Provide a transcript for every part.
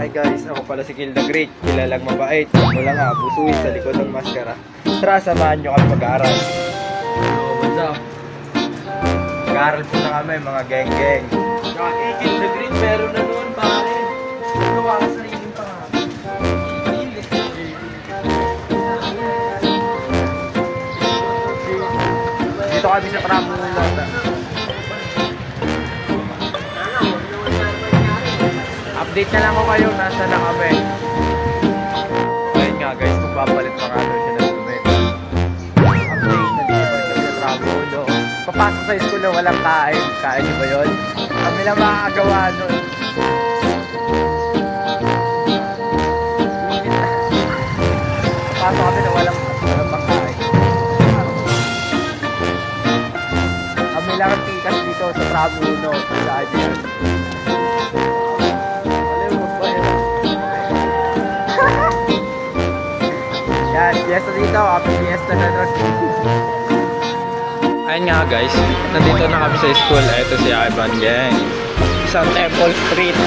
Hi guys, ako pala si Kill the Great. Kilalang mabait. Mula nga, busuin sa likod ng maskara. Tara, samahan nyo kami mag-aaral. Oh, what's up? Mag-aaral po na kami, mga geng-geng. Kaki, Kill the Green, meron na noon, pare. Gawa ka sariling pangalan. Dito kami sa Pramulota. Update na lang ko kayo, nasa na kami. Ayun nga guys, magpapalit pa nga daw siya ng pa kami sa Pramulo. Papasok sa school na walang kain. Kain niyo ba yun? Kami lang makakagawa nun. Papasok kami na walang, walang pangkain. Kami lang ang tikas dito sa Pramulo. Saan yan? Alam Yan, fiesta dito. Happy fiesta na nun. Ayun nga guys, nandito na kami sa school. Ito si Ivan Gang. Sa Temple Street.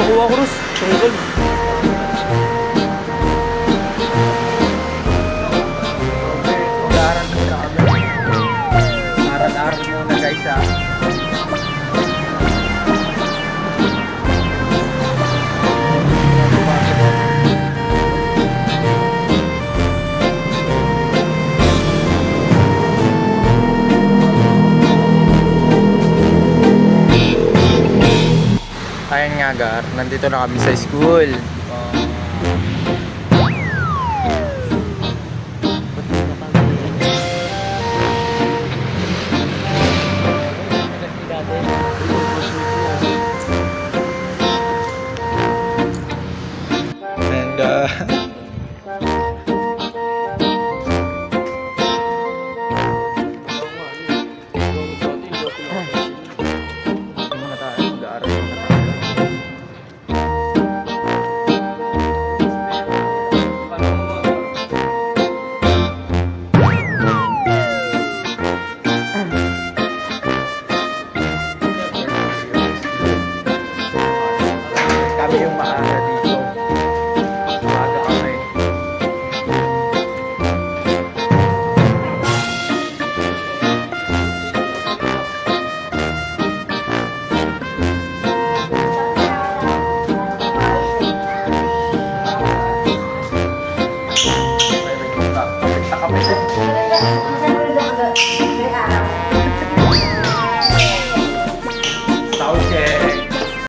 Pakuha ko Rus. Kami. Aral-aral muna guys ha. Ayan nga gar, nandito na kami sa school. And uh, Happy